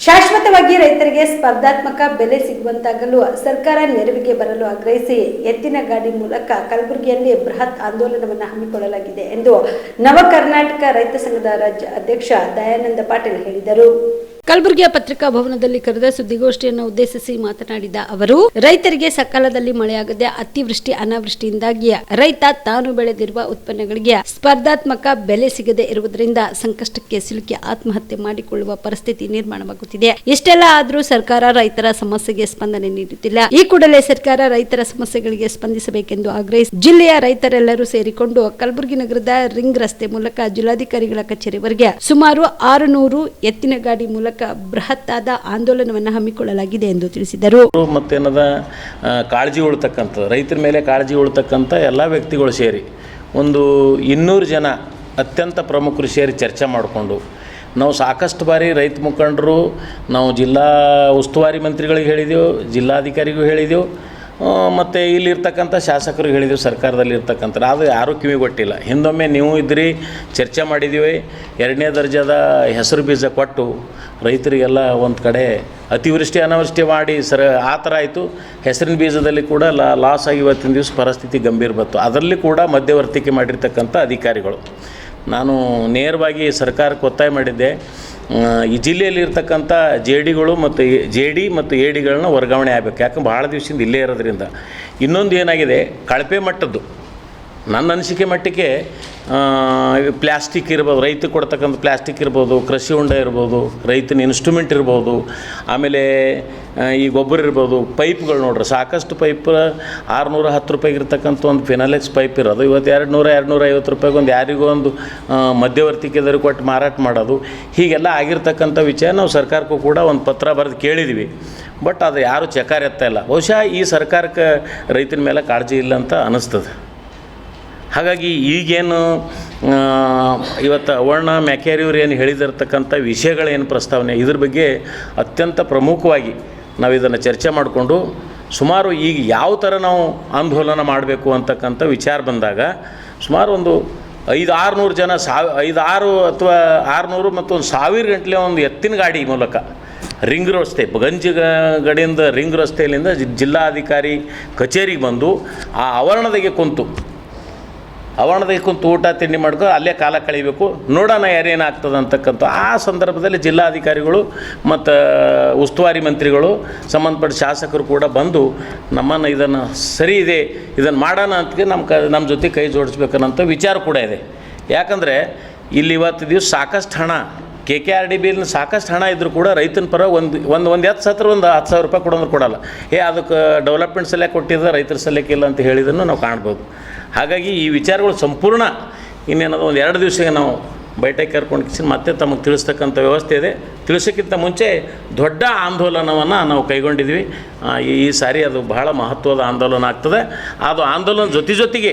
ಶಾಶ್ವತವಾಗಿ ರೈತರಿಗೆ ಸ್ಪರ್ಧಾತ್ಮಕ ಬೆಲೆ ಸಿಗುವಂತಾಗಲು ಸರ್ಕಾರ ನೆರವಿಗೆ ಬರಲು ಆಗ್ರಹಿಸಿ ಎತ್ತಿನ ಗಾಡಿ ಮೂಲಕ ಕಲಬುರಗಿಯಲ್ಲಿ ಬೃಹತ್ ಆಂದೋಲನವನ್ನು ಹಮ್ಮಿಕೊಳ್ಳಲಾಗಿದೆ ಎಂದು ನವ ಕರ್ನಾಟಕ ರೈತ ಸಂಘದ ರಾಜ್ಯ ಅಧ್ಯಕ್ಷ ದಯಾನಂದ ಪಾಟೀಲ್ ಹೇಳಿದರು. ಕಲಬುರಗಿಯ ಪತ್ರಿಕಾ ಭವನದಲ್ಲಿ ಕರೆದ ಸುದ್ದಿಗೋಷ್ಠಿಯನ್ನು ಉದ್ದೇಶಿಸಿ ಮಾತನಾಡಿದ ಅವರು, ರೈತರಿಗೆ ಸಕಾಲದಲ್ಲಿ ಮಳೆಯಾಗದೆ ಅತಿವೃಷ್ಟಿ ಅನಾವೃಷ್ಟಿಯಿಂದಾಗಿ ರೈತ ತಾನು ಬೆಳೆದಿರುವ ಉತ್ಪನ್ನಗಳಿಗೆ ಸ್ಪರ್ಧಾತ್ಮಕ ಬೆಲೆ ಸಿಗದೆ ಇರುವುದರಿಂದ ಸಂಕಷ್ಟಕ್ಕೆ ಸಿಲುಕಿ ಆತ್ಮಹತ್ಯೆ ಮಾಡಿಕೊಳ್ಳುವ ಪರಿಸ್ಥಿತಿ ನಿರ್ಮಾಣವಾಗುತ್ತಿದೆ. ಇಷ್ಟೆಲ್ಲ ಆದರೂ ಸರ್ಕಾರ ರೈತರ ಸಮಸ್ಯೆಗೆ ಸ್ಪಂದನೆ ನೀಡುತ್ತಿಲ್ಲ. ಈ ಕೂಡಲೇ ಸರ್ಕಾರ ರೈತರ ಸಮಸ್ಯೆಗಳಿಗೆ ಸ್ಪಂದಿಸಬೇಕೆಂದು ಆಗ್ರಹಿಸಿ ಜಿಲ್ಲೆಯ ರೈತರೆಲ್ಲರೂ ಸೇರಿಕೊಂಡು ಕಲಬುರಗಿ ನಗರದ ರಿಂಗ್ ರಸ್ತೆ ಮೂಲಕ ಜಿಲ್ಲಾಧಿಕಾರಿಗಳ ಕಚೇರಿವರೆಗೆ ಸುಮಾರು ಆರು ನೂರು ಎತ್ತಿನ ಗಾಡಿ ಮೂಲಕ ಬೃಹತ್ತಾದ ಆಂದೋಲನವನ್ನು ಹಮ್ಮಿಕೊಳ್ಳಲಾಗಿದೆ ಎಂದು ತಿಳಿಸಿದರು. ಮತ್ತೇನದ ಕಾಳಜಿ ಉಳ್ತಕ್ಕಂಥ ರೈತರ ಮೇಲೆ ಕಾಳಜಿ ಉಳ್ತಕ್ಕಂಥ ಎಲ್ಲ ವ್ಯಕ್ತಿಗಳು ಸೇರಿ ಒಂದು ಇನ್ನೂರು ಜನ ಅತ್ಯಂತ ಪ್ರಮುಖರು ಸೇರಿ ಚರ್ಚೆ ಮಾಡಿಕೊಂಡು, ನಾವು ಸಾಕಷ್ಟು ಬಾರಿ ರೈತ ಮುಖಂಡರು, ನಾವು ಜಿಲ್ಲಾ ಉಸ್ತುವಾರಿ ಮಂತ್ರಿಗಳಿಗೆ ಹೇಳಿದೆವು, ಜಿಲ್ಲಾಧಿಕಾರಿಗೂ ಹೇಳಿದೆವು ಮತ್ತು ಇಲ್ಲಿರ್ತಕ್ಕಂಥ ಶಾಸಕರು ಹೇಳಿದ್ರು, ಸರ್ಕಾರದಲ್ಲಿ ಇರ್ತಕ್ಕಂಥ ಅದು ಯಾರೂ ಕಿವಿಗೊಟ್ಟಿಲ್ಲ ಹಿಂದೊಮ್ಮೆ ನೀವು ಇದ್ರಿ, ಚರ್ಚೆ ಮಾಡಿದ್ದೀವಿ ಎರಡನೇ ದರ್ಜದ ಹೆಸರು ಬೀಜ ಕೊಟ್ಟು ರೈತರಿಗೆಲ್ಲ ಒಂದು ಕಡೆ ಅತಿವೃಷ್ಟಿ, ಅನಾವೃಷ್ಟಿ ಮಾಡಿ ಸರ, ಆ ಥರ ಆಯಿತು. ಹೆಸರಿನ ಬೀಜದಲ್ಲಿ ಕೂಡ ಲಾ ಲಾಸ್ ಆಗಿ ಇವತ್ತಿನ ದಿವಸ ಪರಿಸ್ಥಿತಿ ಗಂಭೀರ ಬಂತು. ಅದರಲ್ಲಿ ಕೂಡ ಮಧ್ಯವರ್ತಿಕೆ ಮಾಡಿರ್ತಕ್ಕಂಥ ಅಧಿಕಾರಿಗಳು. ನಾನು ನೇರವಾಗಿ ಸರ್ಕಾರಕ್ಕೆ ಒತ್ತಾಯ ಮಾಡಿದ್ದೆ. ಈ ಜಿಲ್ಲೆಯಲ್ಲಿ ಇರ್ತಕ್ಕಂಥ ಜೆ ಡಿಗಳು ಮತ್ತು ಜೆ ಡಿ ಮತ್ತು ಎ ಡಿಗಳನ್ನ ವರ್ಗಾವಣೆ ಆಗಬೇಕು. ಯಾಕಂದ್ರೆ ಭಾಳ ದಿವಸದಿಂದ ಇಲ್ಲೇ ಇರೋದ್ರಿಂದ. ಇನ್ನೊಂದು ಏನಾಗಿದೆ, ಕಳಪೆ ಮಟ್ಟದ್ದು. ನನ್ನ ಅನಿಸಿಕೆ ಮಟ್ಟಿಗೆ ಪ್ಲಾಸ್ಟಿಕ್ ಇರ್ಬೋದು ರೈತ ಕೊಡ್ತಕ್ಕಂಥ ಪ್ಲ್ಯಾಸ್ಟಿಕ್ ಇರ್ಬೋದು, ಕೃಷಿ ಹೊಂಡ ಇರ್ಬೋದು, ರೈತನ ಇನ್ಸ್ಟ್ರೂಮೆಂಟ್ ಇರ್ಬೋದು, ಆಮೇಲೆ ಈ ಗೊಬ್ಬರ ಇರ್ಬೋದು, ಪೈಪ್ಗಳು ನೋಡ್ರಿ, ಸಾಕಷ್ಟು ಪೈಪ್, ಆರುನೂರ ಹತ್ತು ರೂಪಾಯಿಗೆ ಇರ್ತಕ್ಕಂಥ ಒಂದು ಫಿನಾಲೆಕ್ಸ್ ಪೈಪ್ ಇರೋದು. ಇವತ್ತು ಎರಡು ನೂರ ಎರಡು ನೂರ ಐವತ್ತು ರೂಪಾಯಿಗೆ ಒಂದು ಯಾರಿಗೋ ಒಂದು ಮಧ್ಯವರ್ತಿಕೆದವ್ರಿಗೆ ಕೊಟ್ಟು ಮಾರಾಟ ಮಾಡೋದು. ಹೀಗೆಲ್ಲ ಆಗಿರ್ತಕ್ಕಂಥ ವಿಚಾರ ನಾವು ಸರ್ಕಾರಕ್ಕೂ ಕೂಡ ಒಂದು ಪತ್ರ ಬರೆದು ಕೇಳಿದ್ವಿ. ಬಟ್ ಅದು ಯಾರೂ ಚಕಾರ ಎತ್ತ ಇಲ್ಲ. ಬಹುಶಃ ಈ ಸರ್ಕಾರಕ್ಕೆ ರೈತನ ಮೇಲೆ ಕಾಳಜಿ ಇಲ್ಲ ಅಂತ ಅನ್ನಿಸ್ತದೆ ಹಾಗಾಗಿ ಈಗೇನು ಇವತ್ತು ಅವರ್ಣ ಮ್ಯಾಕ್ಯಾರಿಯವ್ರು ಏನು ಹೇಳಿದಿರ್ತಕ್ಕಂಥ ವಿಷಯಗಳೇನು ಪ್ರಸ್ತಾವನೆ, ಇದ್ರ ಬಗ್ಗೆ ಅತ್ಯಂತ ಪ್ರಮುಖವಾಗಿ ನಾವು ಇದನ್ನು ಚರ್ಚೆ ಮಾಡಿಕೊಂಡು, ಸುಮಾರು ಈಗ ಯಾವ ಥರ ನಾವು ಆಂದೋಲನ ಮಾಡಬೇಕು ಅಂತಕ್ಕಂಥ ವಿಚಾರ ಬಂದಾಗ, ಸುಮಾರು ಒಂದು ಐದು ಆರುನೂರು ಜನ ಸಾವ್ ಐದು ಆರು ಅಥವಾ ಆರುನೂರು ಮತ್ತು ಒಂದು ಸಾವಿರ ಗಂಟಲೆ ಒಂದು ಎತ್ತಿನ ಗಾಡಿ ಮೂಲಕ ರಿಂಗ್ ರಸ್ತೆ, ಗಂಜಿ ಗಡಿಯಿಂದ ರಿಂಗ್ ರಸ್ತೆಯಲ್ಲಿಂದ ಜಿಲ್ಲಾಧಿಕಾರಿ ಕಚೇರಿಗೆ ಬಂದು ಆ ಆವರಣದಾಗೆ ಕುಂತು ಆವರಣದಾಗೆ ಕುಂತು ಊಟ, ತಿಂಡಿ ಮಾಡ್ಕೊಂಡು ಅಲ್ಲೇ ಕಾಲ ಕಳಿಬೇಕು. ನೋಡೋಣ ಯಾರೇನಾಗ್ತದೆ ಅಂತಕ್ಕಂಥ ಆ ಸಂದರ್ಭದಲ್ಲಿ ಜಿಲ್ಲಾಧಿಕಾರಿಗಳು ಮತ್ತು, ಉಸ್ತುವಾರಿ ಮಂತ್ರಿಗಳು, ಸಂಬಂಧಪಟ್ಟ ಶಾಸಕರು ಕೂಡ ಬಂದು ನಮ್ಮನ್ನು ಇದನ್ನು ಸರಿ ಇದೆ, ಇದನ್ನು ಮಾಡೋಣ ಅಂತ ನಮ್ಮ ಕ ನಮ್ಮ ಜೊತೆ ಕೈ ಜೋಡಿಸ್ಬೇಕನ್ನೋಂಥ ವಿಚಾರ ಕೂಡ ಇದೆ. ಯಾಕಂದರೆ ಇಲ್ಲಿ ಇವತ್ತು ದಿವಸ ಸಾಕಷ್ಟು ಹಣ K K R D bill ಸಾಕಷ್ಟು ಹಣ ಇದ್ದರೂ ಕೂಡ ರೈತನ ಪರ ಒಂದು ಒಂದು ಒಂದು ಹತ್ತು ಸತ್ರ ಒಂದು ಹತ್ತು ಸಾವಿರ ರೂಪಾಯಿ ಕೊಡೋಂದ್ರೆ ಕೊಡಲ್ಲ. ಏ ಅದಕ್ಕೆ ಡೆವಲಪ್ಮೆಂಟ್ ಸಲಕ್ಕೆ ಕೊಟ್ಟಿದ್ದ ರೈತರ ಸಲಕ್ಕೆ ಇಲ್ಲ ಅಂತ ಹೇಳಿದ್ದನ್ನು ನಾವು ಕಾಣ್ಬೋದು. ಹಾಗಾಗಿ ಈ ವಿಚಾರಗಳು ಸಂಪೂರ್ಣ ಇನ್ನೇನದು ಒಂದು ಎರಡು ದಿವಸಕ್ಕೆ ನಾವು ಬೈಟಕ್ಕೆ ಕರ್ಕೊಂಡು ಕಿಸಿ ಮತ್ತೆ ತಮಗೆ ತಿಳಿಸ್ತಕ್ಕಂಥ ವ್ಯವಸ್ಥೆ ಇದೆ. ತಿಳಿಸೋಕ್ಕಿಂತ ಮುಂಚೆ ದೊಡ್ಡ ಆಂದೋಲನವನ್ನು ನಾವು ಕೈಗೊಂಡಿದ್ವಿ ಈ ಸಾರಿ ಅದು ಬಹಳ ಮಹತ್ವದ ಆಂದೋಲನ ಆಗ್ತದೆ. ಅದು ಆಂದೋಲನ ಜೊತೆ ಜೊತೆಗೆ